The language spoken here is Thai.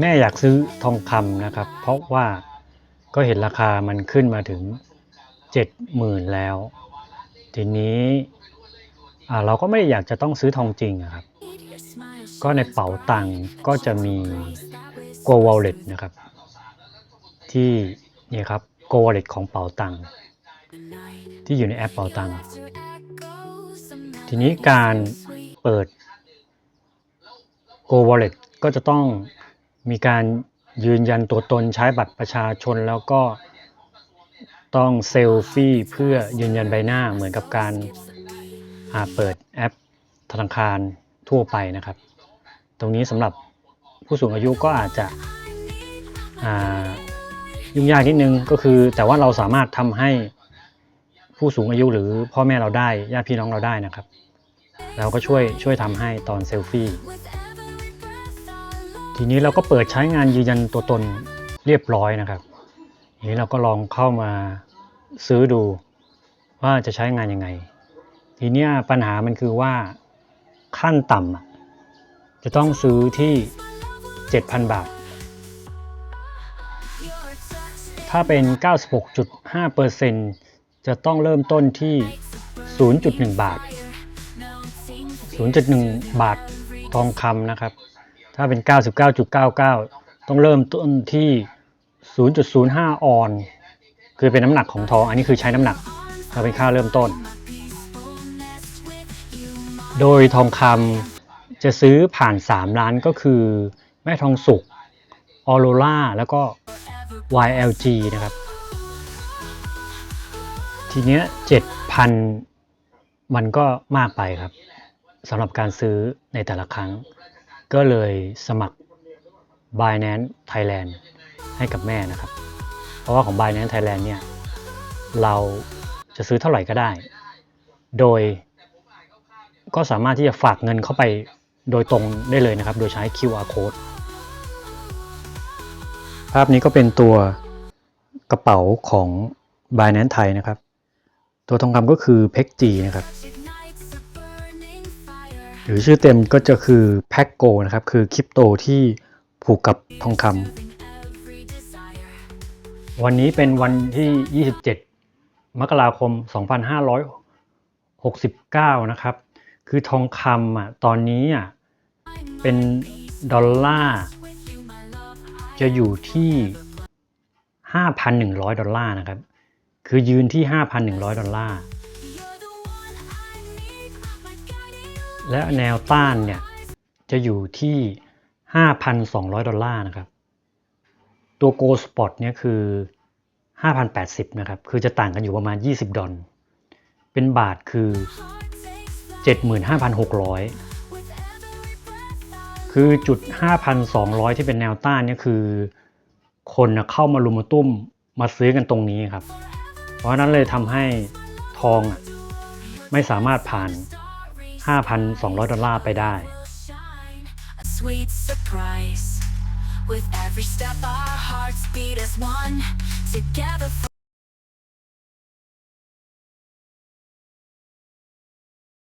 แม่อยากซื้อทองคำนะครับ เพราะว่าก็เห็นราคามันขึ้นมาถึงเจ็ดหมื่นแล้ว ทีนี้เราก็ไม่ได้อยากจะต้องซื้อทองจริงครับ ก็ในเป๋าตังก็จะมี Go Wallet นะครับ ที่นี่ครับ Go Wallet ของเป๋าตังที่อยู่ในแอปเป๋าตัง ทีนี้การเปิด Go Wallet ก็จะต้องมีการยืนยันตัวตนใช้บัตรประชาชนแล้วก็ต้องเซลฟี่เพื่อยืนยันใบหน้าเหมือนกับการาเปิดแอปธนาคารทั่วไปนะครับ ตรงนี้สำหรับผู้สูงอายุก็อาจจะยุ่งยากนิดนึงก็คือแต่ว่าเราสามารถทำให้ผู้สูงอายุหรือพ่อแม่เราได้ญาติพี่น้องเราได้นะครับ เราก็ช่วยช่วยทำให้ตอนเซลฟี่ ทีนี้เราก็เปิดใช้งานยืนยันตัวตนเรียบร้อยนะครับทีนี้เราก็ลองเข้ามาซื้อดูว่าจะใช้งานยังไง ทีนี้ปัญหามันคือว่าขั้นต่ำจะต้องซื้อที่ 7,000 บาท ถ้าเป็น 96.5%จะต้องเริ่มต้นที่ 0.1 บาท 0.1 บาททองคำนะครับ ถ้าเป็น 99.99 ต้องเริ่มต้นที่ 0.05 ออน คือเป็นน้ำหนักของทอง อันนี้คือใช้น้ำหนักถ้าเป็นค่าเริ่มต้น โดยทองคำจะซื้อผ่าน 3 ร้านก็คือ แม่ทองสุกออโรล่าแล้วก็ YLG นะครับ ทีเนี้ย7,000 มันก็มากไปครับ สำหรับการซื้อในแต่ละครั้ง ก็เลยสมัคร Binance Thailand ให้กับแม่นะครับ เพราะว่าของ Binance Thailand เนี่ย เราจะซื้อเท่าไหร่ก็ได้ โดยก็สามารถที่จะฝากเงินเข้าไปโดยตรงได้เลยนะครับ โดยใช้ QR code ภาพนี้ก็เป็นตัวกระเป๋าของ Binance ไทยนะครับ ตัวทองคำก็คือ p e g G นะครับ หรือชื่อเต็มก็จะคือ p a c g o นะครับ คือคริปโตที่ผูกกับทองคำวันนี้เป็นวันที่ 27 มกราคม 2569 นะครับ คือทองคำอะตอนนี้อะเป็นดอลลาร์จะอยู่ที่ 5,100 ดอลลาร์นะครับ คือยืนที่ 5,100 ดอลลาร์ และแนวต้านเนี่ยจะอยู่ที่ 5,200 ดอลลาร์นะครับ ตัว Go Spot เนี่ยคือ 5,080 นะครับ คือจะต่างกันอยู่ประมาณ 20 ดอลเป็นบาทคือ 75,600 คือจุด 5,200 ที่เป็นแนวต้านเนี่ยคือ คนเข้ามารุมมาตุ้มมาซื้อกันตรงนี้ครับ เพราะฉะนั้นเลยทำให้ทองอะไม่สามารถผ่าน 5,200 ดอลลาร์ไปได้ a sweet surprise. With every step, our hearts beat as one. Together.